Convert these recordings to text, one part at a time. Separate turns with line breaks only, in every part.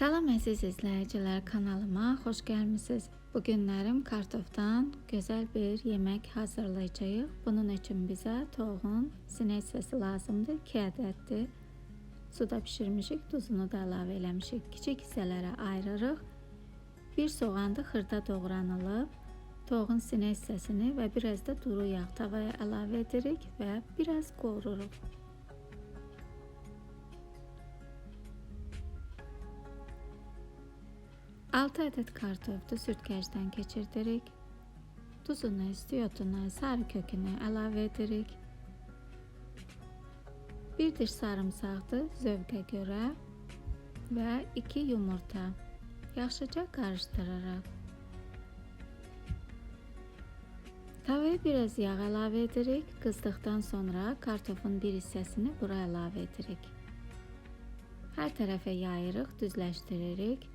Salam əziz izləyicilər, kanalıma xoş gəlmisiniz. Bu günlərim kartofdan gözəl bir yemək hazırlayacağıq. Bunun üçün bizə toğun sinek səsi lazımdır. 2 ədəddir. Suda bişirmişik, duzunu da əlavə eləmişik. Kiçik hissələrə ayırırıq. Bir soğan da xırda doğranılıb. Toğun sinek hissəsini və biraz da duru yağ tavaya əlavə edirik və biraz qovururuq. 6 adet kartofu sürtkəcdən keçirdirik. Tuzunu, istiyotunu, sarı kökünü əlavə edirik. Bir diş sarımsaqdır zövqə görə və 2 yumurta. Yaxşıca qarışdırırıq. Tavaya biraz yağ əlavə edirik. Qızdıqdan sonra kartofun bir hissəsini bura əlavə edirik. Hər tərəfə yayırıq, düzləşdiririk.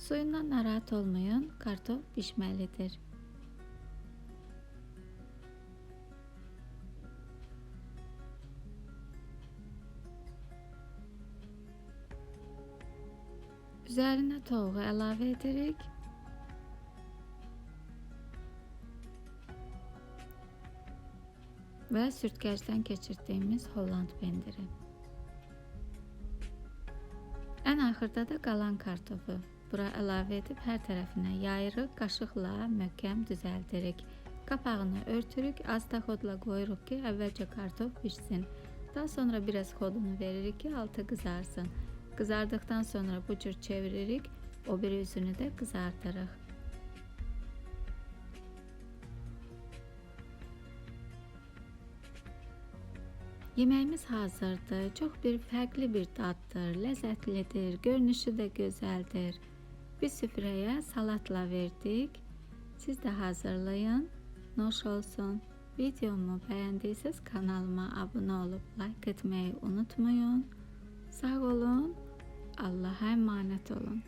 Suyundan narahat olmayın, kartof pişməlidir. Üzərinə toğu əlavə edirik. Və sürtkəcdən keçirdiyimiz Holland pendiri. Ən axırda da qalan kartofu bura əlavə edib hər tərəfinə yayırıq, qaşıqla möhkəm düzəldirik. Qapağını örtürük, az da xodla qoyuruq ki, əvvəlcə kartof pişsin. Daha sonra biraz xodunu veririk ki, altı qızarsın. Qızardıqdan sonra bu cür çeviririk, o bir üzünü də qızardırıq. Yeməyimiz hazırdır. Çox bir fərqli bir daddır, ləzzətlidir, görünüşü də gözəldir. Bir süfrəyə salatla verdik. Siz də hazırlayın. Noş olsun. Videomu bəyəndiyseniz kanalıma abunə olub like etməyi unutmayın. Sağ olun. Allah'a emanet olun.